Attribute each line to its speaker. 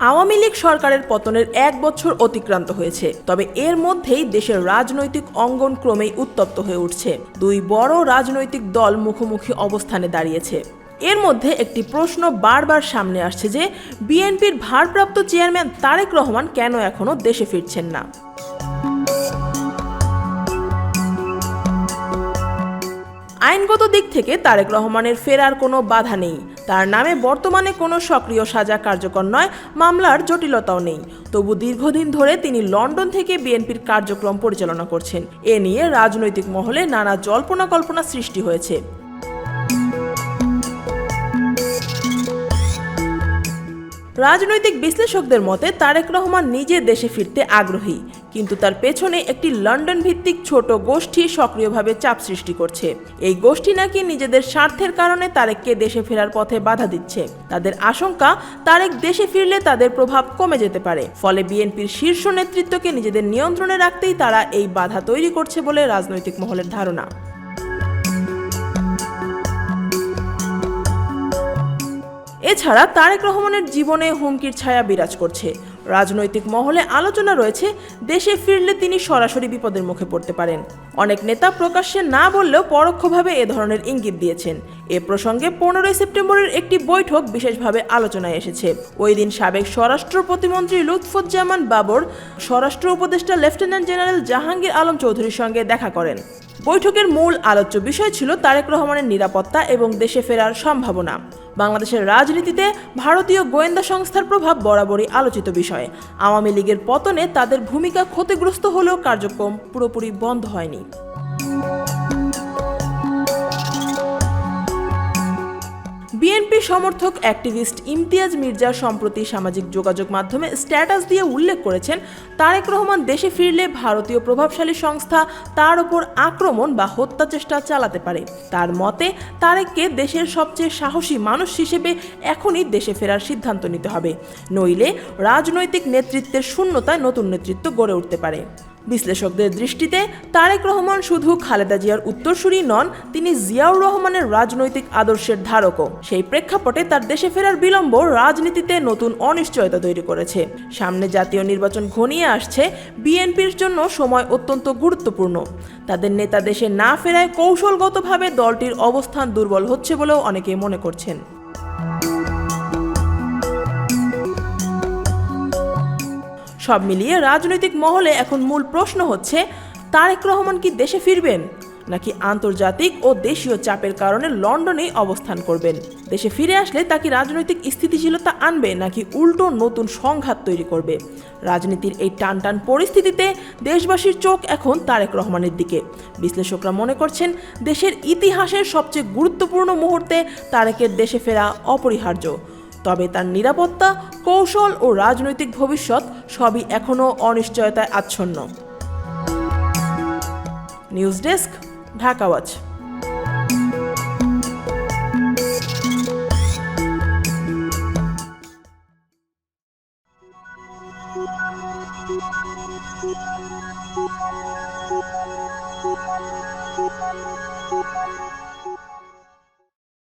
Speaker 1: আওয়ামী লীগ সরকারের পতনের এক বছর অতিক্রান্ত হয়েছে, তবে এর মধ্যেই দেশের রাজনৈতিক অঙ্গন ক্রমেই উত্তপ্ত হয়ে উঠছে। দুই বড় রাজনৈতিক দল মুখোমুখি অবস্থানে দাঁড়িয়েছে। এর মধ্যে একটি প্রশ্ন বারবার সামনে আসছে যে, বিএনপির ভারপ্রাপ্ত চেয়ারম্যান তারেক রহমান কেন এখনও দেশে ফিরছেন না? আইনগত দিক থেকে তারেক রহমানের ফেরার কোনো বাধা নেই। তার নামে বর্তমানে কোনো সক্রিয় সাজা কার্যকর নয়, মামলার জটিলতাও নেই। তবু দীর্ঘদিন ধরে তিনি লন্ডন থেকে বিএনপির কার্যক্রম পরিচালনা করছেন। এ নিয়ে রাজনৈতিক মহলে নানা জল্পনা কল্পনা সৃষ্টি হয়েছে। রাজনৈতিক বিশ্লেষকদের মতে, তারেক রহমান নিজে দেশে ফিরতে আগ্রহী, কিন্তু তার পেছনে একটি লন্ডন ভিত্তিক ছোট গোষ্ঠী সক্রিয়ভাবে চাপ সৃষ্টি করছে। এই গোষ্ঠী নাকি নিজেদের স্বার্থের কারণে তারেককে দেশে ফেরার পথে বাধা দিচ্ছে। তাদের আশঙ্কা, তারেক দেশে ফিরলে তাদের প্রভাব কমে যেতে পারে। ফলে বিএনপির শীর্ষ নেতৃত্বকে নিজেদের নিয়ন্ত্রণে রাখতেই তারা এই বাধা তৈরি করছে বলে রাজনৈতিক মহলের ধারণা। এছাড়া তারেক রহমানের জীবনে হুমকির ছায়া বিরাজ করছে। রাজনৈতিক মহলে আলোচনা রয়েছে, দেশে ফিরলে তিনি সরাসরি বিপদের মুখে পড়তে পারেন। অনেক নেতা প্রকাশ্যে না বললেও পরোক্ষভাবে এ ধরনের ইঙ্গিত দিয়েছেন। এ প্রসঙ্গে পনেরোই সেপ্টেম্বরের একটি বৈঠক বিশেষভাবে আলোচনায় এসেছে। ওই দিন সাবেক স্বরাষ্ট্র প্রতিমন্ত্রী লুৎফুজ্জামান বাবর, স্বরাষ্ট্র উপদেষ্টা লেফটেন্যান্ট জেনারেল জাহাঙ্গীর আলম চৌধুরীর সঙ্গে দেখা করেন। বৈঠকের মূল আলোচ্য বিষয় ছিল তারেক রহমানের নিরাপত্তা এবং দেশে ফেরার সম্ভাবনা। বাংলাদেশের রাজনীতিতে ভারতীয় গোয়েন্দা সংস্থার প্রভাব বরাবরই আলোচিত বিষয়। আওয়ামী লীগের পতনে তাদের ভূমিকা ক্ষতিগ্রস্ত হলেও কার্যক্রম পুরোপুরি বন্ধ হয়নি। বিএনপি সমর্থক অ্যাক্টিভিস্ট ইমতিয়াজ মির্জা সম্প্রতি সামাজিক যোগাযোগ মাধ্যমে স্ট্যাটাস দিয়ে উল্লেখ করেছেন, তারেক রহমান দেশে ফিরলে ভারতীয় প্রভাবশালী সংস্থা তার ওপর আক্রমণ বা হত্যা চেষ্টা চালাতে পারে। তার মতে, তারেককে দেশের সবচেয়ে সাহসী মানুষ হিসেবে এখনই দেশে ফেরার সিদ্ধান্ত নিতে হবে, নইলে রাজনৈতিক নেতৃত্বের শূন্যতায় নতুন নেতৃত্ব গড়ে উঠতে পারে। বিশ্লেষকদের দৃষ্টিতে তারেক রহমান শুধু খালেদা জিয়ার উত্তরসূরি নন, তিনি জিয়াউর রহমানের রাজনৈতিক আদর্শের ধারকও। সেই প্রেক্ষাপটে তার দেশে ফেরার বিলম্ব রাজনীতিতে নতুন অনিশ্চয়তা তৈরি করেছে। সামনে জাতীয় নির্বাচন ঘনিয়ে আসছে, বিএনপির জন্য সময় অত্যন্ত গুরুত্বপূর্ণ। তাদের নেতা দেশে না ফেরায় কৌশলগতভাবে দলটির অবস্থান দুর্বল হচ্ছে বলেও অনেকে মনে করছেন। সব মিলিয়ে রাজনৈতিক মহলে এখন মূল প্রশ্ন হচ্ছে, তারেক রহমান কি দেশে ফিরবেন? নাকি আন্তর্জাতিক ও দেশীয় চাপের কারণে লন্ডনেই অবস্থান করবেন? দেশে ফিরে আসলে তা কি রাজনৈতিক স্থিতিশীলতা আনবে, নাকি উল্টো নতুন সংঘাত তৈরি করবে? রাজনীতির এই টান টান পরিস্থিতিতে দেশবাসীর চোখ এখন তারেক রহমানের দিকে। বিশ্লেষকরা মনে করছেন, দেশের ইতিহাসের সবচেয়ে গুরুত্বপূর্ণ মুহূর্তে তারেকের দেশে ফেরা অপরিহার্য। তবে তার নিরাপত্তা, কৌশল ও রাজনৈতিক ভবিষ্যৎ সবই এখনও অনিশ্চয়তায় আচ্ছন্ন news desk, Dhaka watch
Speaker 2: Thank you.